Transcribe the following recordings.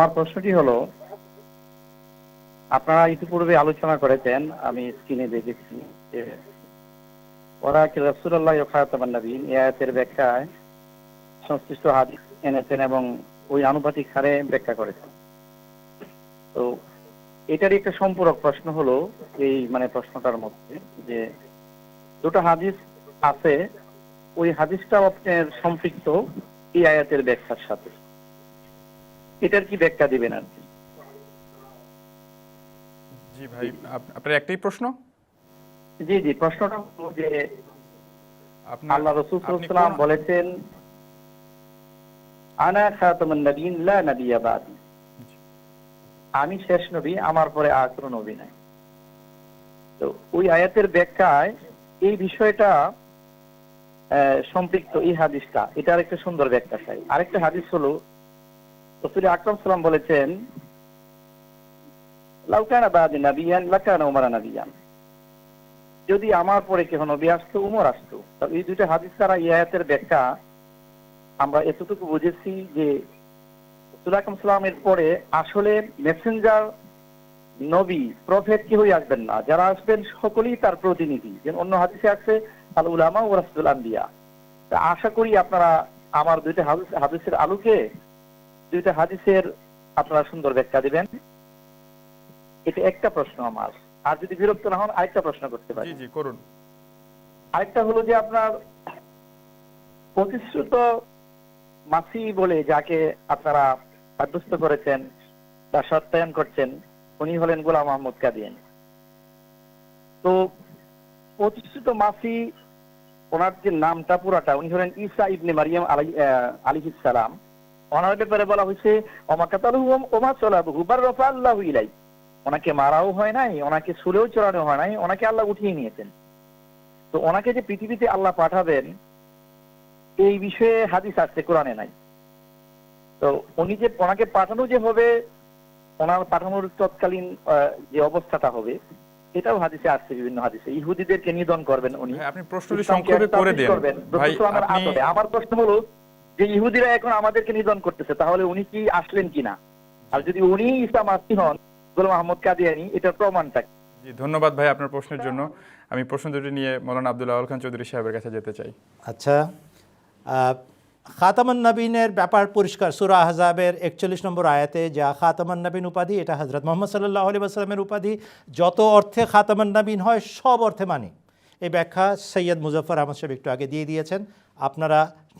আমার প্রশ্নটি হলো, আপনারা ইতিপূর্বে আলোচনা করেছেন, আমি স্ক্রিনে দেখেছি ওরা কি রসুল্লাহ খাতামান নবীন এই আয়াতের ব্যাখ্যায় সংশ্লিষ্ট হাদিস এনেছেন এবং ওই আনুপাতিক হারে ব্যাখ্যা করেছেন। তো এটারই একটা সম্পূরক প্রশ্ন হলো, এই মানে প্রশ্নটার মধ্যে যে দুটো হাদিস আছে, ওই হাদিসটাও আপনার সম্পৃক্ত এই আয়াতের ব্যাখ্যার সাথে। এটার কি ব্যাখ্যা দিবেন আর কি? জি ভাই আপনার একটাই প্রশ্ন? জি জি প্রশ্নটা হলো যে আল্লাহ রসুল বলেছেন আনা খাতামুন নবীন লা বাদি আমি শেষ নবী আমার পরে আর কোনো নবী নাই। তো ওই আয়াতের ব্যাখ্যায় এই বিষয়টা সম্পৃক্ত এই হাদিসটা এটার একটা সুন্দর ব্যাখ্যা চাই আরেকটা হাদিস হলো রসুল আকরম সাল্লাম বলেছেন লাউকানা বাদি নাবিয়ান, লাকানা উমারা নাবিয়ান। যদি আমার পরে কেহ নবী আসতো, উমর আসতো এই দুইটা হাদিস দ্বারা এই আয়াতের ব্যাখ্যা আমরা এতটুকু বুঝেছি যে সুলাকাম সালামের পরে আসলে মেসেঞ্জার নবী প্রফেট কেউই আসবেন না। যারা আসবেন, সকলেই তার প্রতিনিধি। অন্য হাদিসে আছে, আল উলামা ও রাসুল আম্বিয়া আশা করি আপনারা আমার দুইটা হাদিস- হাদিসের আলোকে দুইটা হাদিসের আপনারা সুন্দর ব্যাখ্যা দিবেন। এটা একটা প্রশ্ন আমার। আর যদি বিরক্ত না হন আরেকটা প্রশ্ন করতে পারি। জি জি করুন। আরেকটা হলো যে আপনার প্রতিশ্রুত মাসি বলে যাকে আপনারা সাব্যস্ত করেছেন বা সত্যায়ন করছেন উনি হলেন গোলাম মোহাম্মদ কাদিয়ান। তো প্রতিশ্রুত মাসি ওনার যে নামটা পুরাটা উনি হলেন ঈসা ইবনে মারিয়াম আলিহিস সালাম। ওনার ব্যাপারে বলা হয়েছে ওমা চলাবহু বার রফা আল্লাহ ইলাই। ওনাকে মারাও হয় নাই ওনাকে সুলেও চড়ানো হয় নাই ওনাকে আল্লাহ উঠিয়ে নিয়েছেন। তো ওনাকে যে পৃথিবীতে আল্লাহ পাঠাবেন এই বিষয়ে হাদিস আসছে কোরআনে নাই। তো উনি যে ওনাকে পাঠানো যে হবে ওনার পাঠানোর তৎকালীন যে অবস্থাটা হবে এটাও হাদিসে আসছে বিভিন্ন হাদিসে। ইহুদিদেরকে নিধন করবেন উনি। আপনি প্রশ্নটি সংক্ষেপে করে দেন। আমার প্রশ্ন হলো যে ইহুদিরা এখন আমাদেরকে নিধন করতেছে তাহলে উনি কি আসলেন কিনা? আর যদি উনি ইসলাম আসি হন গোলাম আহমদ কাদিয়ানি এটার প্রমাণটা জি ধন্যবাদ ভাই আপনার প্রশ্নের জন্য। আমি প্রশ্ন দুটি নিয়ে মৌলানা আব্দুল্লাহ আল খান চৌধুরী সাহেবের কাছে যেতে চাই। আচ্ছা খাতামান নবীনের ব্যাপার পরিষ্কার সুরা আহজাবের একচল্লিশ নম্বর আয়াতে যা খাতামান নবীন উপাধি এটা হজরত মোহাম্মদ সাল্লাহ আলি আসলামের উপাধি যত অর্থে খাতামান নবীন হয় সব অর্থে মানি। এই ব্যাখ্যা সৈয়দ মুজফর আহমদ সাহেব একটু আগে দিয়ে দিয়েছেন আপনারা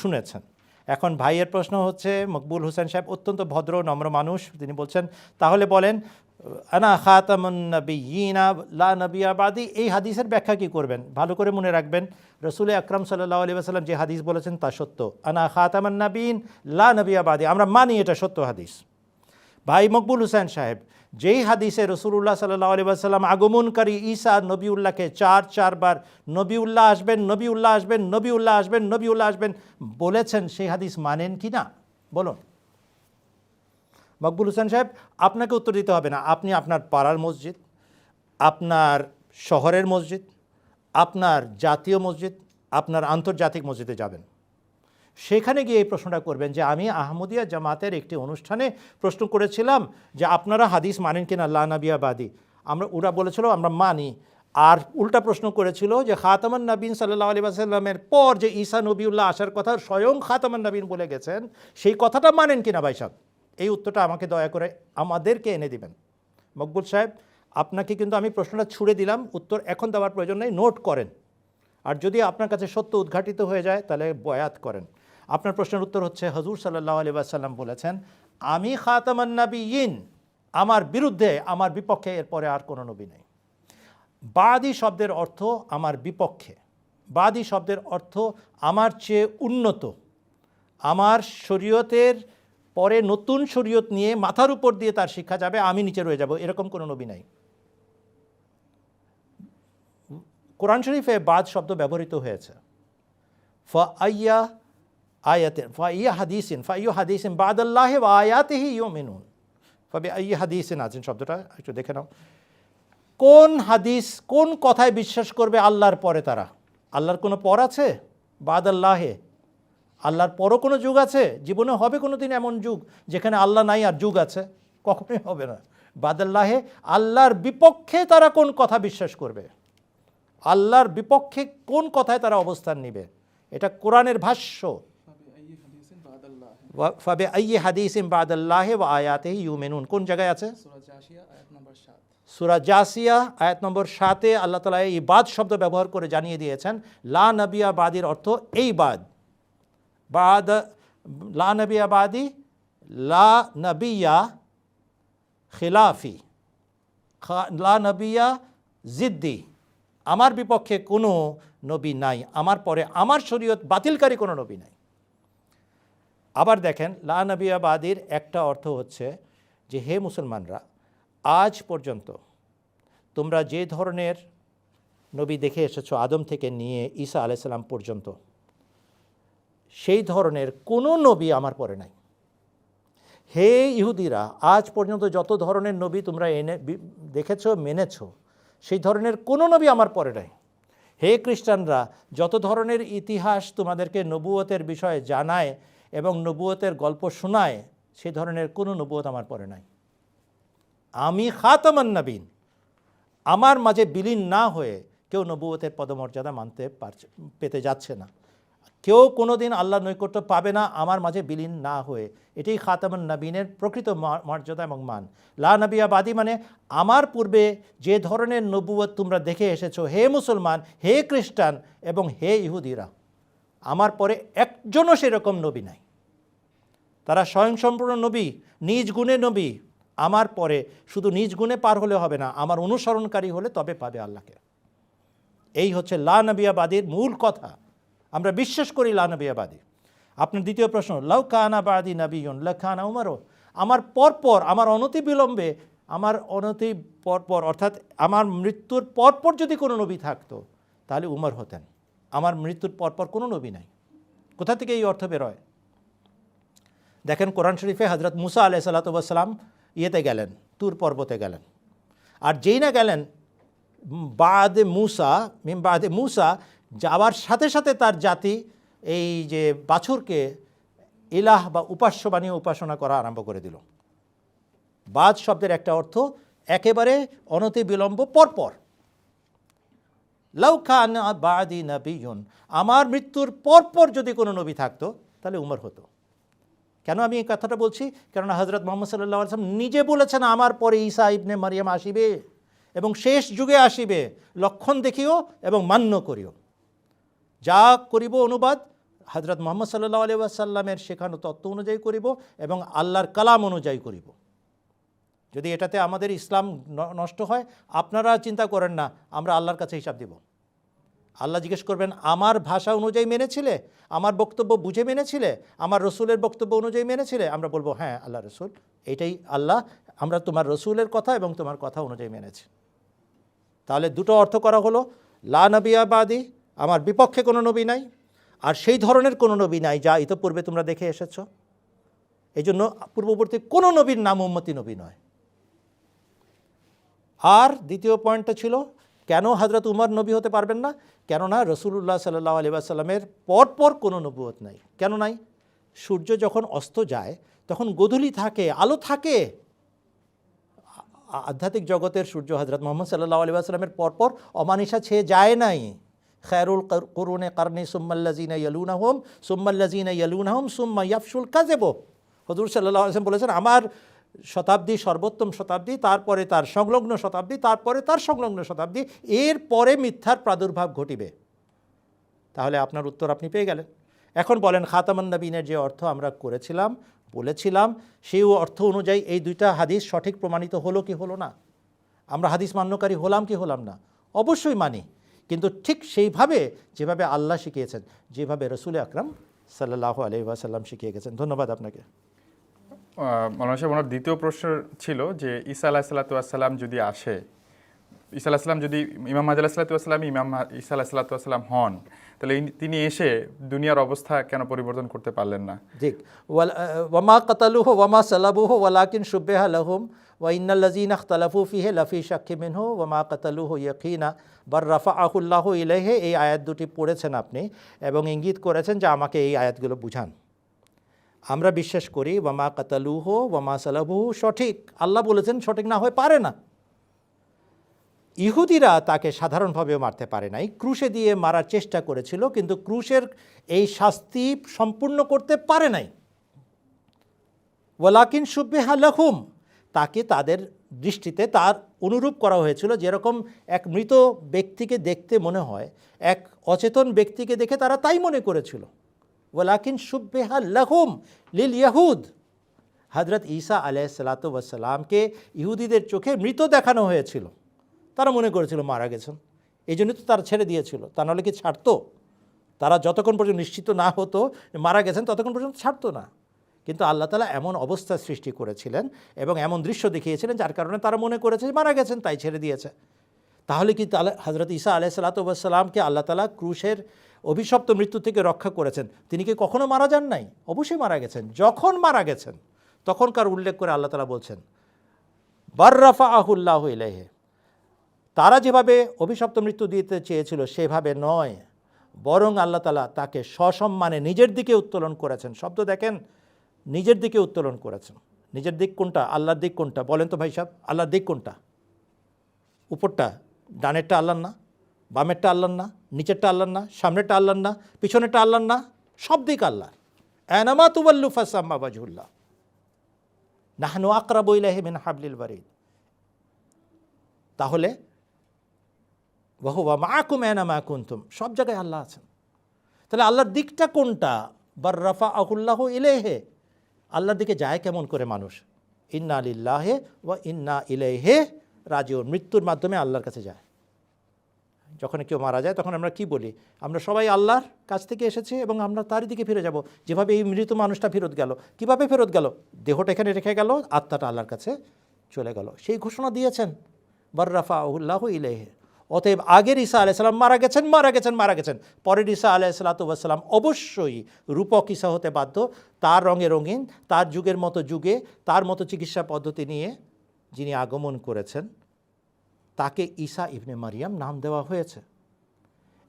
শুনেছেন। এখন ভাইয়ের প্রশ্ন হচ্ছে, মকবুল হোসেন সাহেব অত্যন্ত ভদ্র, নম্র মানুষ। তিনি বলছেন, তাহলে বলেন, আনা খাতামুন লা নবিয়াবাদি এই হাদিসের ব্যাখ্যা কি করবেন? ভালো করে মনে রাখবেন, রসুল আকরাম সাল্লাহ আলী আসাল্লাম যে হাদিস বলেছেন তা সত্য। আনা খাতামান নবীন লা নবিয়াবাদি আমরা মানি এটা সত্য হাদিস। ভাই মকবুল হুসেন সাহেব যেই হাদিসে রসুল্লাহ সাল্লাহ আলী আসাল্লাম আগমনকারী ঈসা নবীউল্লাহকে চার চারবার নবীউল্লাহ আসবেন নবীউল্লাহ আসবেন নবীউল্লাহ আসবেন নবীউল্লাহ আসবেন বলেছেন, সেই হাদিস মানেন কি না? বলুন। মকবুল হোসেন সাহেব, আপনাকে উত্তর দিতে হবে না। আপনি আপনার পাড়ার মসজিদ, আপনার শহরের মসজিদ, আপনার জাতীয় মসজিদ, আপনার আন্তর্জাতিক মসজিদে যাবেন। সেখানে গিয়ে এই প্রশ্নটা করবেন যে, আমি আহমদিয়া জামাতের একটি অনুষ্ঠানে প্রশ্ন করেছিলাম যে, আপনারা হাদিস মানেন কিনা? আল্লাহ নবিয়াবাদী আমরা, ওরা বলেছিল, আমরা মানি। আর উল্টা প্রশ্ন করেছিল যে, খাতামান নবীন সাল্লাহ আলী আসাল্লামের পর যে ঈসা নবীউল্লাহ আসার কথা স্বয়ং খাতামান নবীন বলে গেছেন, সেই কথাটা মানেন কিনা ভাই সাহেব? এই উত্তরটা আমাকে দয়া করে আমাদেরকে এনে দিবেন। মকবুল সাহেব, আপনাকে কিন্তু আমি প্রশ্নটা ছুড়ে দিলাম, উত্তর এখন দেওয়ার প্রয়োজন নেই, নোট করেন। আর যদি আপনার কাছে সত্য উদ্ঘাটিত হয়ে যায়, তাহলে বয়াত করেন। আপনার প্রশ্নের উত্তর হচ্ছে, হজুর সাল্লাহ আলি সাল্লাম বলেছেন, আমি খাতামান নবীন আমার বিরুদ্ধে, আমার বিপক্ষে, এরপরে আর কোনো নবী নেই। বাদি শব্দের অর্থ আমার বিপক্ষে। বাদি শব্দের অর্থ আমার চেয়ে উন্নত। আমার শরীয়তের পরে নতুন শরীয়ত নিয়ে মাথার উপর দিয়ে তার শিক্ষা যাবে, আমি নিচে রয়ে যাব, এরকম কোনো নবী নাই। কোরআন শরীফে বাদ শব্দ ব্যবহৃত হয়েছে। ফ আইয়া আয়াতেন ফা ইয়া হাদিসিন ফা ইউ হাদিসিন বাদ আল্লাহ আয়াতেহি ইউ মিনুন ফবে আইয়া হাদিসিন আছেন শব্দটা একটু দেখে নাও। কোন হাদিস কোন কথায় বিশ্বাস করবে আল্লাহর পরে তারা? আল্লাহর কোনো পর আছে? বাদ আল্লাহে। আল্লাহর পরও কোনো যুগ আছে? জীবনে হবে কোনো দিন এমন যুগ যেখানে আল্লাহ নাই আর যুগ আছে? কখনোই হবে না। বাদাল্লাহে আল্লাহর বিপক্ষে তারা কোন কথা বিশ্বাস করবে? আল্লাহর বিপক্ষে কোন কথায় তারা অবস্থান নেবে? এটা কোরআনের ভাষ্য। ফাবে আইয়ে হাদিসিম বাদাল্লাহে ওয়া আয়াতেহি ইউমেনুন কোন জায়গায় আছে? সুরা জাসিয়া আয়াত নম্বর সাতে। আল্লাহ তালা এই বাদ শব্দ ব্যবহার করে জানিয়ে দিয়েছেন লা নবিয়া বাদির অর্থ এই বাদ। বাদ লা নবিয়া বাদি লা নবিয়া খিলাফি। লা নবিয়া জিদ্দি। আমার বিপক্ষে কোনো নবী নাই আমার পরে আমার শরীয়ত বাতিলকারী কোনো নবী নাই। আবার দেখেন, লা নবিয়াবাদীর একটা অর্থ হচ্ছে যে, হে মুসলমানরা, আজ পর্যন্ত তোমরা যে ধরনের নবী দেখে এসেছ, আদম থেকে নিয়ে ঈসা আলাইসাল্লাম পর্যন্ত, সেই ধরনের কোনো নবী আমার পরে নাই। হে ইহুদিরা, আজ পর্যন্ত যত ধরনের নবী তোমরা এনে দেখেছ দেখেছ, মেনেছো, সেই ধরনের কোনো নবী আমার পরে নাই। হে খ্রিস্টানরা, যত ধরনের ইতিহাস তোমাদেরকে নবুয়তের বিষয়ে জানায় এবং নবুয়তের গল্প শোনায়, সে ধরনের কোনো নবুয়ত আমার পরে নাই। আমি খাতামান নবীন, আমার মাঝে বিলীন না হয়ে কেউ নবুয়তের পদমর্যাদা মানতে পারছে, পেতে যাচ্ছে না। কেউ কোনো দিন আল্লাহ নৈকট্য পাবে না, আমার মাঝে বিলীন না হয়ে। এটাই খাতামান নবীনের প্রকৃত মর্যাদা এবং মান। লা নবিয়াবাদী মানে আমার পূর্বে যে ধরনের নবুয়ত তোমরা দেখে এসেছ, হে মুসলমান, হে খ্রিস্টান এবং হে ইহুদিরা। আমার পরে একজনও সেরকম নবী নাই। তারা স্বয়ংসম্পূর্ণ নবী, নিজ গুণে নবী। আমার পরে শুধু নিজ গুণে পার হলে হবে না, আমার অনুসরণকারী হলে তবে পাবে আল্লাহকে। এই হচ্ছে লা নবিয়াবাদীর মূল কথা। আমরা বিশ্বাস করি লা নবিয়াবাদী। আপনার দ্বিতীয় প্রশ্ন, লাউ কানা বাদি নবীন লাখানা উমারও আমার পরপর, আমার অনতি বিলম্বে, আমার অনতি পরপর, অর্থাৎ আমার মৃত্যুর পরপর যদি কোনো নবী থাকতো, তাহলে উমর হতেন। আমার মৃত্যুর পরপর কোনো নবী নাই। কোথা থেকে এই অর্থ বেরোয়? দেখেন কোরআন শরীফে হজরত মুসা আলাই সাল্লাতাম ইয়েতে গেলেন, তুর পর্বতে গেলেন। আর যেই না গেলেন বাদে মুসা, মিম বাদে মুসা যাওয়ার সাথে সাথে তার জাতি এই যে বাছুরকে ইলাহ বা উপাস্য বানিয়ে উপাসনা করা আরম্ভ করে দিল। বাদ শব্দের একটা অর্থ একেবারে অনতি বিলম্ব পরপর। লাউ খান বাদি নবীন আমার মৃত্যুর পরপর যদি কোনো নবী থাকতো, তাহলে উমর হতো। কেন আমি এই কথাটা বলছি? কেননা হজরত মোহাম্মদ সাল্লাহ আসলাম নিজে বলেছেন, আমার পরে ঈসা ইবনে মারিয়াম আসিবে এবং শেষ যুগে আসিবে। লক্ষণ দেখিও এবং মান্য করিও। যা করিব অনুবাদ হজরত মোহাম্মদ সাল্লাহ আলি আসাল্লামের শেখানো তত্ত্ব অনুযায়ী করিব এবং আল্লাহর কালাম অনুযায়ী করিব। যদি এটাতে আমাদের ইসলাম নষ্ট হয়, আপনারা চিন্তা করেন না, আমরা আল্লাহর কাছে হিসাব দিব। আল্লাহ জিজ্ঞেস করবেন, আমার ভাষা অনুযায়ী মেনেছিলে? আমার বক্তব্য বুঝে মেনেছিলে? আমার রসুলের বক্তব্য অনুযায়ী মেনেছিলে? আমরা বলব হ্যাঁ আল্লাহ রসুল, এটাই আল্লাহ, আমরা তোমার রসুলের কথা এবং তোমার কথা অনুযায়ী মেনেছি। তাহলে দুটো অর্থ করা হলো, লা নবিয়াবাদী আমার বিপক্ষে কোনো নবী নাই, আর সেই ধরনের কোনো নবী নাই যা ইতোপূর্বে তোমরা দেখে এসেছ। এই জন্য পূর্ববর্তী কোনো নবীর নাম উম্মতি নবী নয়। আর দ্বিতীয় পয়েন্টটা ছিল, কেন হজরত উমর নবী হতে পারবেন না? কেননা রসুল্লাহ সাল্লাহ আলি আসাল্লামের পরপর কোনো নবুয়ত নাই। কেন নাই? সূর্য যখন অস্ত যায়, তখন গধূলি থাকে, আলো থাকে। আধ্যাত্মিক জগতের সূর্য হজরত মোহাম্মদ সাল্লাহ আলি আসলামের পরপর অমানিসা ছেয়ে যায় নাই। খায়রুল কর- করুনে কারণে সুম্মাল্লাজিনা ইয়ালুনা হোম সুম্মাল্লাজিনা ইয়ালুনা হোম সুম্মা ইয়াফসুল কাজেবো হজুর সাল্লাহ আসলাম বলেছেন, আমার শতাব্দী, সর্বোত্তম শতাব্দী, তারপরে তার সংলগ্ন শতাব্দী, তারপরে তার সংলগ্ন শতাব্দী, এর পরে মিথ্যার প্রাদুর্ভাব ঘটিবে। তাহলে আপনার উত্তর আপনি পেয়ে গেলেন। এখন বলেন, খাতামান নবীনের যে অর্থ আমরা করেছিলাম, বলেছিলাম, সেই অর্থ অনুযায়ী এই দুইটা হাদিস সঠিক প্রমাণিত হলো কি হলো না? আমরা হাদিস মান্যকারী হলাম কি হলাম না? অবশ্যই মানি। কিন্তু ঠিক সেইভাবে যেভাবে আল্লাহ শিখিয়েছেন, যেভাবে রসুল আকরাম সাল্লাহ আলহিবাসাল্লাম শিখিয়ে গেছেন। ধন্যবাদ আপনাকে। মৌলানা সাহেব, ওনার দ্বিতীয় প্রশ্ন ছিল যে ঈসা আলাহ সাল্লাতাম যদি আসে, ঈসা আলাহিসাল্লাম যদি, ইমাম মাহাদ আলাহিসাল্লাম ইমাম ঈসা আলাহ সাল্লাতাম হন, তাহলে তিনি এসে দুনিয়ার অবস্থা কেন পরিবর্তন করতে পারলেন না? ঠিক। ওয়ামা কাতালুহ, ওয়ামা সালাবুহ, ওয়ালাকিন সুব্বেহা লাহুম, ওয়া ইন্নাল্লাযীনা ইখতালাফু ফিহি লাফি শাক্কি মিনহু, ওয়ামা কাতালুহু ইয়াকিনা, বার রাফাআহুল্লাহু ইলাইহি, এই আয়াত দুটি পড়েছেন আপনি এবং ইঙ্গিত করেছেন যে আমাকে এই আয়াতগুলো বুঝান। আমরা বিশ্বাস করি, ওয়ামা কাতালুহ, ওয়ামা সালাবুহু সঠিক। আল্লাহ বলেছেন, সঠিক না হয়ে পারে না। ইহুদিরা তাকে সাধারণভাবেও মারতে পারে নাই। ক্রুশে দিয়ে মারার চেষ্টা করেছিল, কিন্তু ক্রুশের এই শাস্তি সম্পূর্ণ করতে পারে নাই। ওয়ালাকিন সুব্বেহা লাহুম, তাকে তাদের দৃষ্টিতে তার অনুরূপ করা হয়েছিল। যেরকম এক মৃত ব্যক্তিকে দেখতে মনে হয়, এক অচেতন ব্যক্তিকে দেখে তারা তাই মনে করেছিল। ওয়ালাকিন সুব্বেহা লাহুম লিল ইয়াহুদ। হজরত ঈসা আলাইসালাতামকে ইহুদিদের চোখে মৃত দেখানো হয়েছিল। তারা মনে করেছিল মারা গেছেন। এই জন্যই তো তারা ছেড়ে দিয়েছিল। তা নাহলে কি ছাড়তো? তারা যতক্ষণ পর্যন্ত নিশ্চিত না হতো মারা গেছেন, ততক্ষণ পর্যন্ত ছাড়তো না। কিন্তু আল্লাহ তালা এমন অবস্থা সৃষ্টি করেছিলেন এবং এমন দৃশ্য দেখিয়েছিলেন যার কারণে তারা মনে করেছে মারা গেছেন, তাই ছেড়ে দিয়েছে। তাহলে কি তাহলে হজরত ঈসা আলাইসালাতামকে আল্লাহ তালা ক্রুশের অভিশপ্ত মৃত্যু থেকে রক্ষা করেছেন? তিনি কি কখনো মারা যান নাই? অবশ্যই মারা গেছেন। যখন মারা গেছেন, তখনকার উল্লেখ করে আল্লাহ তালা বলছেন বার্রাফা আহুল্লাহ ইলাহে তারা যেভাবে অভিশপ্ত মৃত্যু দিতে চেয়েছিল, সেভাবে নয়। বরং আল্লাহ তালা তাকে সসম্মানে নিজের দিকে উত্তোলন করেছেন। শব্দ দেখেন, নিজের দিকে উত্তোলন করেছেন। নিজের দিক কোনটা? আল্লাহর দিক কোনটা? বলেন তো ভাই সাহেব, আল্লাহর দিক কোনটা? উপরটা। ডানেরটা আল্লাহর না, বামেরটা আল্লাহর না, নিচেরটা আল্লাহর না, সামনেরটা আল্লাহর না, পিছনেরটা আল্লাহর না, সব দিক আল্লাহর। এনামা তুবাল্লু ফাসাম্মা বাজহুল্লাহ নাহনু আকরাবু ইলাইহি মিন হাবলিল বারিদ তাহলে বহুবা মাকুম এনা মা কুন্তুম। সব জায়গায় আল্লাহ আছেন। তাহলে আল্লাহর দিকটা কোনটা? বার রাফা আহুল্লাহ ইলেহে আল্লাহর দিকে যায় কেমন করে মানুষ? ইন্না আলিল্লাহে ওয়া ইন্না ইলেহে রাজিউন মৃত্যুর মাধ্যমে আল্লাহর কাছে যায়। যখন কেউ মারা যায়, তখন আমরা কি বলি? আমরা সবাই আল্লাহর কাছ থেকে এসেছি এবং আমরা তারই দিকে ফিরে যাব। যেভাবে এই মৃত মানুষটা ফেরত গেল, কীভাবে ফেরত গেল? দেহটা এখানে রেখে গেল, আত্মাটা আল্লাহর কাছে চলে গেল। সেই ঘোষণা দিয়েছেন বর্রাফা উল্লাহ ইলেহে অতএব আগের ঈসা আলাইসাল্লাম মারা গেছেন মারা গেছেন মারা গেছেন। পরের ঈসা আলাইসাল্লাতাম অবশ্যই রূপক ঈসা হতে বাধ্য। তার রঙে রঙিন, তার যুগের মতো যুগে, তার মতো চিকিৎসা পদ্ধতি নিয়ে যিনি আগমন করেছেন, তাকে ঈসা ইবনে মারিয়াম নাম দেওয়া হয়েছে।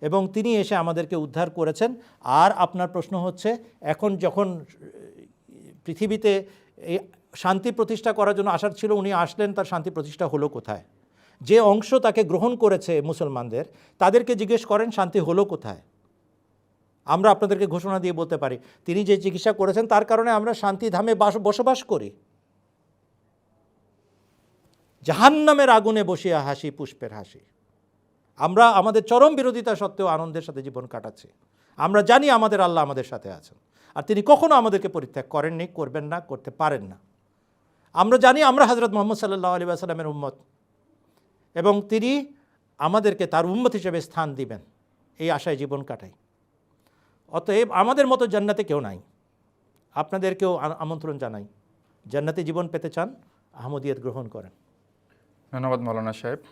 এবং তিনি এসে আমাদেরকে উদ্ধার করেছেন। আর আপনার প্রশ্ন হচ্ছে, এখন যখন পৃথিবীতে এই শান্তি প্রতিষ্ঠা করার জন্য আসার ছিল, উনি আসলেন, তার শান্তি প্রতিষ্ঠা হলো কোথায়? যে অংশ তাকে গ্রহণ করেছে মুসলমানদের, তাদেরকে জিজ্ঞেস করেন, শান্তি হলো কোথায়? আমরা আপনাদেরকে ঘোষণা দিয়ে বলতে পারি, তিনি যে চিকিৎসা করেছেন, তার কারণে আমরা শান্তি ধামে বাস, বসবাস করি। জাহান্নামের আগুনে বসিয়া হাসি, পুষ্পের হাসি। আমরা আমাদের চরম বিরোধিতা সত্ত্বেও আনন্দের সাথে জীবন কাটাচ্ছি। আমরা জানি আমাদের আল্লাহ আমাদের সাথে আছেন। আর তিনি কখনো আমাদেরকে পরিত্যাগ করেননি, করবেন না, করতে পারেন না। আমরা জানি আমরা হজরত মোহাম্মদ সাল্লাহ আলী আসালামের উম্মত। এবং তিনি আমাদেরকে তার উম্মত হিসেবে স্থান দিবেন। এই আশায় জীবন কাটাই। অতএব আমাদের মতো জান্নাতে কেউ নাই। আপনাদেরকেও আমন্ত্রণ জানাই। জান্নাতে জীবন পেতে চান, আহমদিয়ত গ্রহণ করেন। ধন্যবাদ মৌলানা সাহেব।